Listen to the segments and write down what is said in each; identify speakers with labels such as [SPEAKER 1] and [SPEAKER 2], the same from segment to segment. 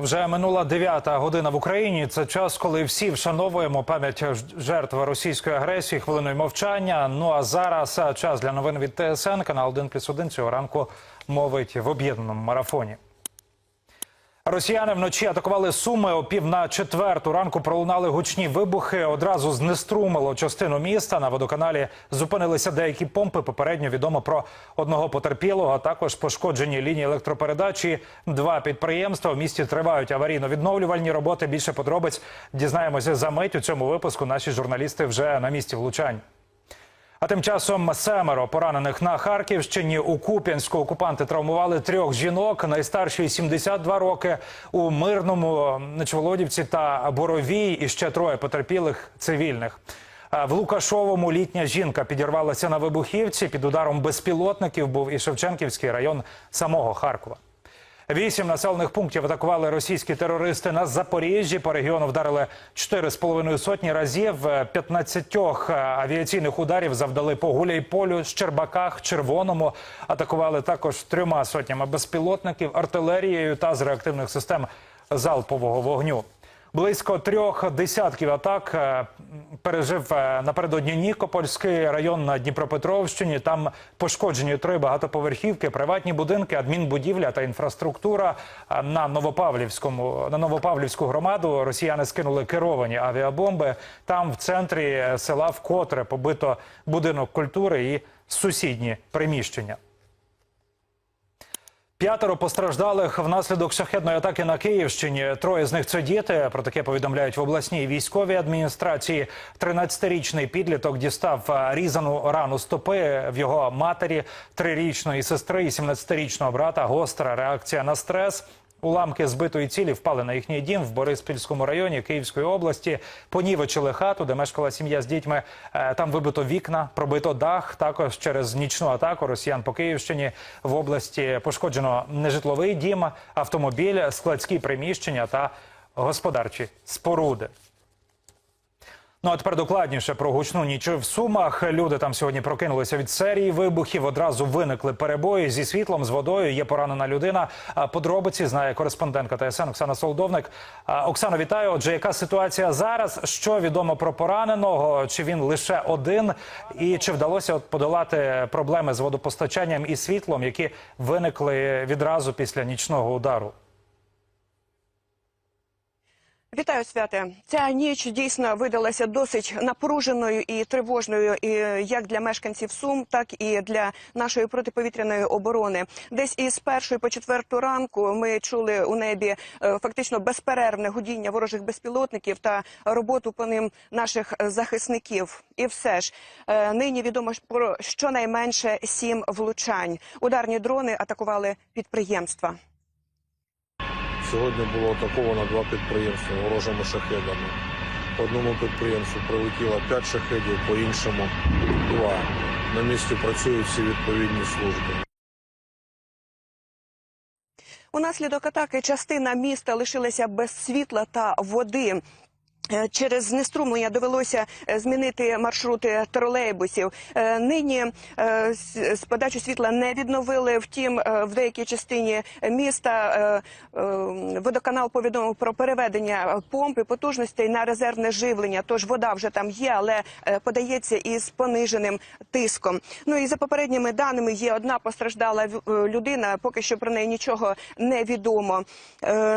[SPEAKER 1] Вже минула дев'ята година в Україні. Це час, коли всі вшановуємо пам'ять жертв російської агресії хвилиною мовчання. Ну а зараз час для новин від ТСН. Канал 1+,1 цього ранку мовить в об'єднаному марафоні. Росіяни вночі атакували Суми о пів на четверту ранку. Пролунали гучні вибухи. Одразу знеструмило частину міста. На водоканалі зупинилися деякі помпи. Попередньо відомо про одного потерпілого. Також пошкоджені лінії електропередачі. Два підприємства в місті тривають аварійно-відновлювальні роботи. Більше подробиць дізнаємося за мить. У цьому випуску наші журналісти вже на місці влучань. А тим часом семеро поранених на Харківщині у Куп'янську окупанти травмували трьох жінок. Найстаршій 72 роки у мирному Нечволодівці та Боровій. І ще троє потерпілих цивільних. В Лукашовому літня жінка підірвалася на вибухівці. Під ударом безпілотників був і Шевченківський район самого Харкова. Вісім населених пунктів атакували російські терористи на Запоріжжі. По регіону вдарили 4,5 сотні разів. 15 авіаційних ударів завдали по Гуляйполю, Щербаках, Червоному. Атакували також трьома сотнями безпілотників, артилерією та з реактивних систем залпового вогню. Близько трьох десятків атак е, пережив е, напередодні Нікопольський район на Дніпропетровщині. Там пошкоджені три багатоповерхівки, приватні будинки, адмінбудівля та інфраструктура. На Новопавлівському на Новопавлівську громаду росіяни скинули керовані авіабомби. Там в центрі села вкотре побито будинок культури і сусідні приміщення. П'ятеро постраждалих внаслідок шахетної атаки на Київщині. Троє з них це діти. Про таке повідомляють в обласній військовій адміністрації. 13-річний підліток дістав різану рану стопи в його матері, трирічної сестри і 17-річного брата. Гостра реакція на стрес. Уламки збитої цілі впали на їхній дім в Бориспільському районі Київської області. Понівечили хату, де мешкала сім'я з дітьми. Е, Там вибито вікна, пробито дах. Також через нічну атаку росіян по Київщині в області пошкоджено нежитловий дім, автомобіль, складські приміщення та господарчі споруди. Ну а тепер докладніше про гучну ніч в Сумах. Люди там сьогодні прокинулися від серії вибухів. Одразу виникли перебої зі світлом, з водою. Є поранена людина. Подробиці знає кореспондентка ТСН Оксана Солдовник. А, Оксано, вітаю. Отже, яка ситуація зараз? Що відомо про пораненого? Чи він лише один? І чи вдалося подолати проблеми з водопостачанням і світлом, які виникли відразу після нічного удару?
[SPEAKER 2] Вітаю, святе. Ця ніч дійсно видалася досить напруженою і тривожною, і як для мешканців Сум, так і для нашої протиповітряної оборони. Десь із першої по четверту ранку ми чули у небі е, фактично безперервне гудіння ворожих безпілотників та роботу по ним наших захисників. І все ж е, нині відомо про щонайменше сім влучань. Ударні дрони атакували підприємства.
[SPEAKER 3] Сьогодні було атаковано два підприємства ворожими шахедами. По одному підприємству прилетіло 5 шахедів, по іншому два. На місці працюють всі відповідні служби.
[SPEAKER 2] Унаслідок атаки частина міста лишилася без світла та води. Е, Через знеструмлення довелося е, змінити маршрути тролейбусів. Е, Нині з з подачу світла не відновили. Втім, в деякій частині міста водоканал повідомив про переведення помпи потужностей на резервне живлення. Тож вода вже там є, але подається із пониженим тиском. Ну і за попередніми даними є одна постраждала людина. Поки що про неї нічого не відомо.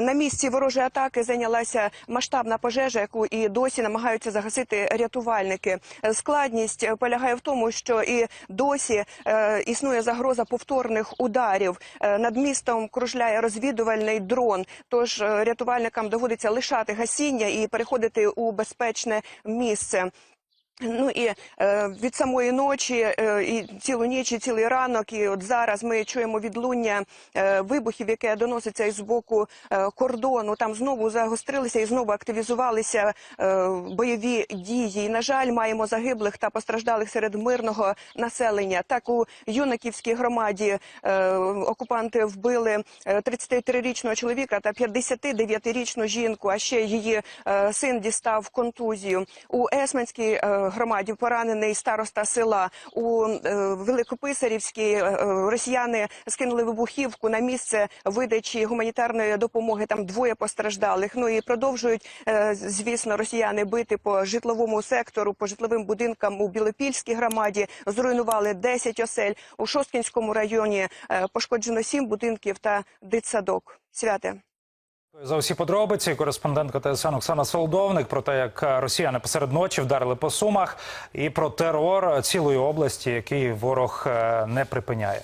[SPEAKER 2] На місці ворожої атаки зайнялася масштабна пожежа, яку і досі намагаються загасити рятувальники. Складність е, полягає в тому, що і досі е, існує загроза повторних ударів. Е, Над містом кружляє розвідувальний дрон. Тож рятувальникам доводиться лишати гасіння і переходити у безпечне місце. Ну і е, від самої ночі, е, і цілу ніч, і цілий ранок, і от зараз ми чуємо відлуння е, вибухів, яке доноситься із боку е, кордону. Там знову загострилися і знову активізувалися е, бойові дії. І, на жаль, маємо загиблих та постраждалих серед мирного населення. Так у юнаківській громаді е, окупанти вбили е, 33-річного чоловіка та 59-річну жінку. А ще її е, син дістав контузію. У Есменській е, громаді поранений староста села. У е, Великописарівській е, е, росіяни скинули вибухівку на місце видачі гуманітарної допомоги. Там двоє постраждалих. Ну і продовжують, звісно, росіяни бити по житловому сектору, по житловим будинкам у Білопільській громаді. Зруйнували 10 осель. У Шосткінському районі пошкоджено 7 будинків та дитсадок. Святе.
[SPEAKER 1] За усі подробиці кореспондентка ТСН Оксана Солдовник про те, як росіяни посеред ночі вдарили по сумах, і про терор цілої області, який ворог е, не припиняє.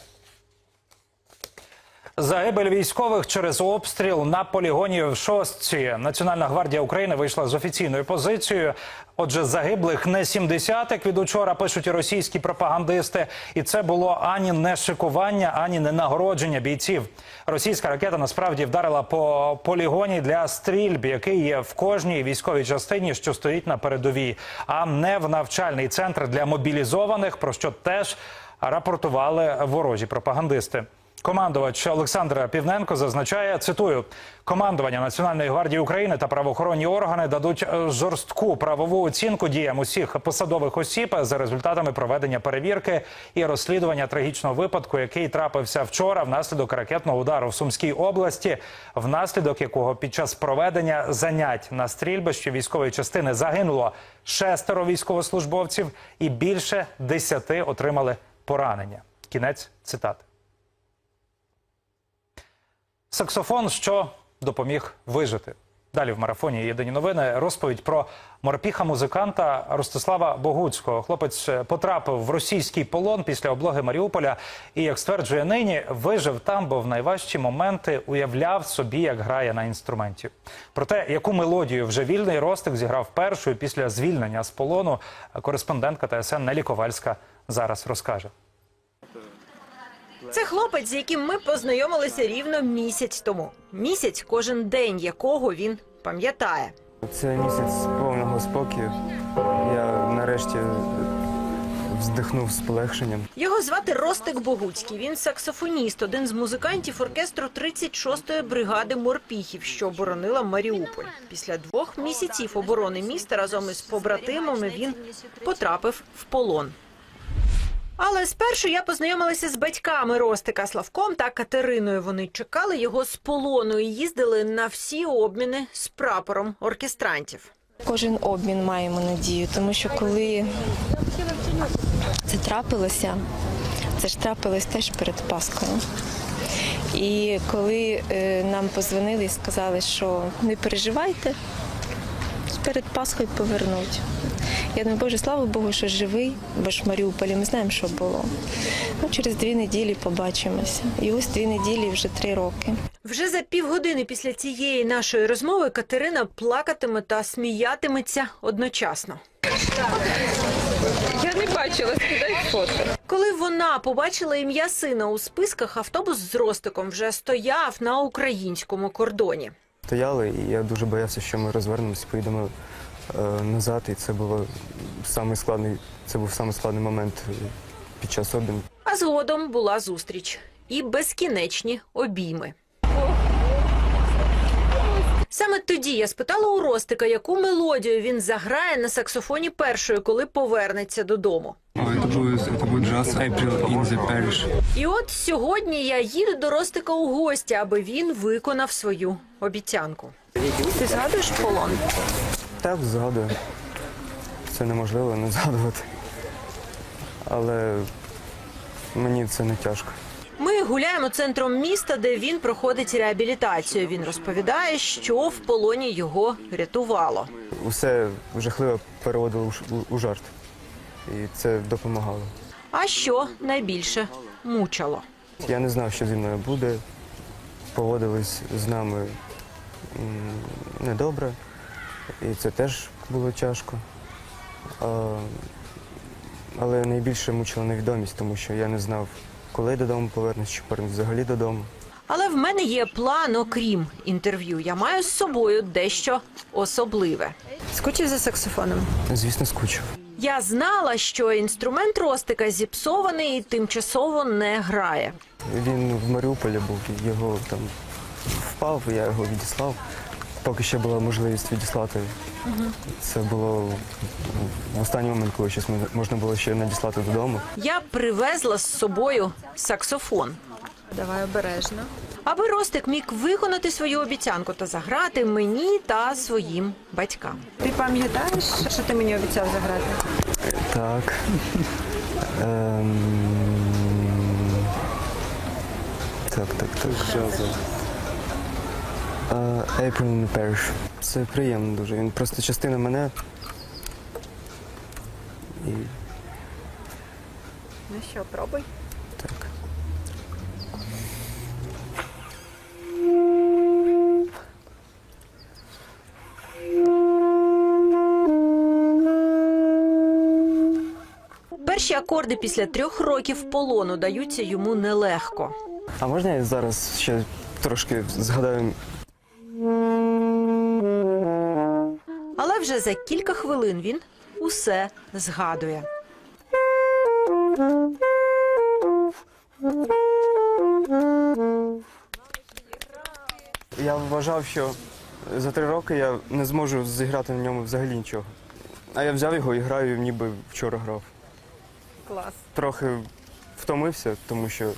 [SPEAKER 1] Загибель військових через обстріл на полігоні в Шостці. Національна гвардія України вийшла з офіційною позицією. Отже, загиблих не 70, як від учора пишуть російські пропагандисти. І це було ані не шикування, ані не нагородження бійців. Російська ракета насправді вдарила по полігоні для стрільб, який є в кожній військовій частині, що стоїть на передовій, а не в навчальний центр для мобілізованих, про що теж рапортували ворожі пропагандисти. Командувач Олександр Півненко зазначає, цитую, командування Національної гвардії України та правоохоронні органи дадуть е, жорстку правову оцінку діям усіх посадових осіб за результатами проведення перевірки і розслідування трагічного випадку, який трапився вчора внаслідок ракетного удару в Сумській області, внаслідок якого під час проведення занять на стрільбищі військової частини загинуло шестеро військовослужбовців і більше десяти отримали поранення. Кінець цитати. Саксофон, що допоміг вижити. Далі в марафоні єдині новини розповідь про морпіха музиканта Ростислава Богуцького. Хлопець потрапив в російський полон після облоги Маріуполя і, як стверджує нині, вижив там, бо в найважчі моменти уявляв собі, як грає на інструменті. Про те, яку мелодію вже вільний Ростик зіграв першою після звільнення з полону, кореспондентка ТСН Нелі Ковальська зараз розкаже.
[SPEAKER 4] Це хлопець, з яким ми познайомилися рівно місяць тому. Місяць, кожен день якого він пам'ятає.
[SPEAKER 5] Це місяць повного спокою. Я нарешті вздихнув з полегшенням.
[SPEAKER 4] Його звати Ростик Богуцький. Він саксофоніст, один з музикантів оркестру 36-ї бригади морпіхів, що оборонила Маріуполь. Після двох місяців оборони міста разом із побратимами він потрапив в полон. Але спершу я познайомилася з батьками Ростика Славком та Катериною. Вони чекали його з полону і їздили на всі обміни з прапором оркестрантів.
[SPEAKER 6] Кожен обмін маємо надію, тому що коли це трапилося, це ж трапилось теж перед Пасхою. І коли е, нам позвонили і сказали, що не переживайте, перед Пасхою повернуть. Я думаю, Боже, слава Богу, що живий, бо ж в Маріуполі ми знаємо, що було. Ну, через дві неділі побачимося. І ось дві неділі вже три роки.
[SPEAKER 4] Вже за півгодини після цієї нашої розмови Катерина плакатиме та сміятиметься одночасно.
[SPEAKER 7] Я не бачила, скидай фото.
[SPEAKER 4] Коли вона побачила ім'я сина у списках, автобус з Ростиком вже стояв на українському кордоні.
[SPEAKER 5] Стояли, і я дуже боявся, що ми розвернемося, поїдемо назад. І це було самий складний, це був самий складний момент е, під час обміну.
[SPEAKER 4] А згодом була зустріч і безкінечні обійми. Саме тоді я спитала у Ростика, яку мелодію він заграє на саксофоні першою, коли повернеться додому. І от сьогодні я їду до Ростика у гості, аби він виконав свою обіцянку. Ти згадуєш полон?
[SPEAKER 5] Так, згадую. Це неможливо не згадувати. Але мені це не тяжко.
[SPEAKER 4] Ми гуляємо центром міста, де він проходить реабілітацію. Він розповідає, що в полоні його рятувало.
[SPEAKER 5] Усе жахливо переводило у жарт. І це допомагало.
[SPEAKER 4] А що найбільше мучило.
[SPEAKER 5] Я не знав, що зі мною буде. Поводились з нами недобре, і це теж було тяжко. А, але найбільше мучила невідомість, тому що я не знав, коли додому повернусь, чи повернусь взагалі додому.
[SPEAKER 4] Але в мене є план, окрім інтерв'ю. Я маю з собою дещо особливе. Скучив за саксофоном.
[SPEAKER 5] Звісно, скучив.
[SPEAKER 4] Я знала, що інструмент Ростика зіпсований і тимчасово не грає.
[SPEAKER 5] Він в Маріуполі був, його там впав, я його відіслав. Поки ще була можливість відіслати. Це було в останній момент, коли щось можна було ще надіслати додому.
[SPEAKER 4] Я привезла з собою саксофон.
[SPEAKER 7] Давай обережно.
[SPEAKER 4] Аби Ростик міг виконати свою обіцянку та заграти мені та своїм батькам.
[SPEAKER 7] Ти пам'ятаєш, що ти мені обіцяв заграти?
[SPEAKER 5] Так. Ем... Так, так, так. Що за? April in Parish. Це приємно дуже. Він просто частина мене. І
[SPEAKER 7] Ну що, пробуй.
[SPEAKER 5] так.
[SPEAKER 4] Перші акорди після трьох років полону даються йому нелегко.
[SPEAKER 5] А можна я зараз ще трошки згадаю?
[SPEAKER 4] Але вже за кілька хвилин він усе згадує.
[SPEAKER 5] Я вважав, що за три роки я не зможу зіграти на ньому взагалі нічого. А я взяв його і граю, ніби вчора грав.
[SPEAKER 7] Клас.
[SPEAKER 5] Трохи втомився, тому що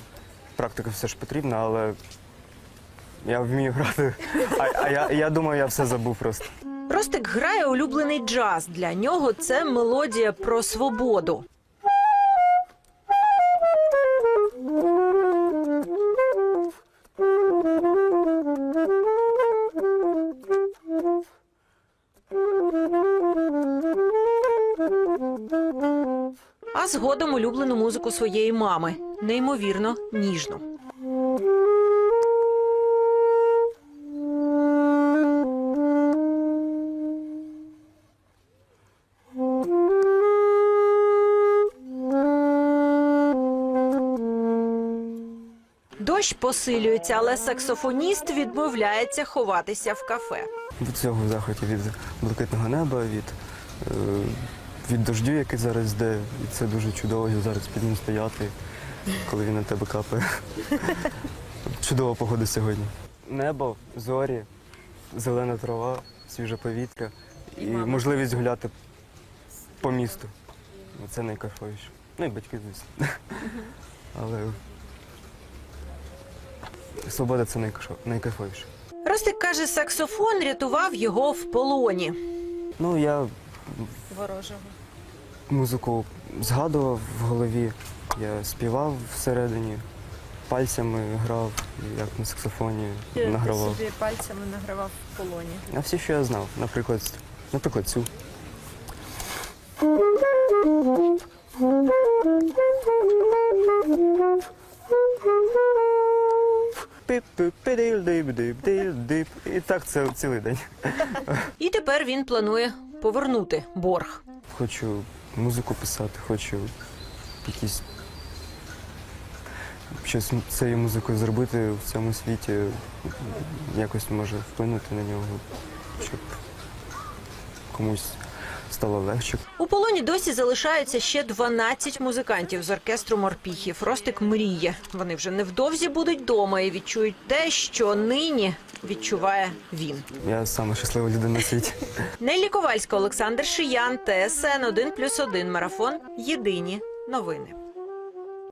[SPEAKER 5] практика все ж потрібна, але я вмію грати. А, а я, я думаю, я все забув просто.
[SPEAKER 4] Ростик грає улюблений джаз. Для нього це мелодія про свободу. А згодом улюблену музику своєї мами, неймовірно ніжну. Дощ посилюється, але саксофоніст відмовляється ховатися в кафе.
[SPEAKER 5] Від цього в захваті від блакитного неба, від, е, від дождю, який зараз йде. І це дуже чудово зараз під ним стояти, коли він на тебе капає. Чудова погода сьогодні. Небо, зорі, зелена трава, свіже повітря і, можливість гуляти по місту. Це найкайфовіше. Ну і батьки, звісно. Але свобода це найкайфо- найкайфовіше.
[SPEAKER 4] Ростик каже, саксофон рятував його в полоні.
[SPEAKER 5] Ну, я
[SPEAKER 7] Ворожого.
[SPEAKER 5] музику згадував в голові, я співав всередині, пальцями грав, як на саксофоні награвав.
[SPEAKER 7] Собі пальцями награвав в полоні.
[SPEAKER 5] А всі, що я знав, наприклад, наприклад, цю. І так це цілий день.
[SPEAKER 4] І тепер він планує повернути борг.
[SPEAKER 5] Хочу музику писати, хочу якісь щось цією музикою зробити в цьому світі, якось може вплинути на нього, щоб комусь стало легше.
[SPEAKER 4] У полоні досі залишаються ще 12 музикантів з оркестру морпіхів. Ростик мріє. Вони вже невдовзі будуть вдома і відчують те, що нині відчуває він.
[SPEAKER 5] Я саме щаслива людина на світі.
[SPEAKER 4] Неллі Ковальська, Олександр Шиян, ТСН 1+,1 марафон. Єдині новини.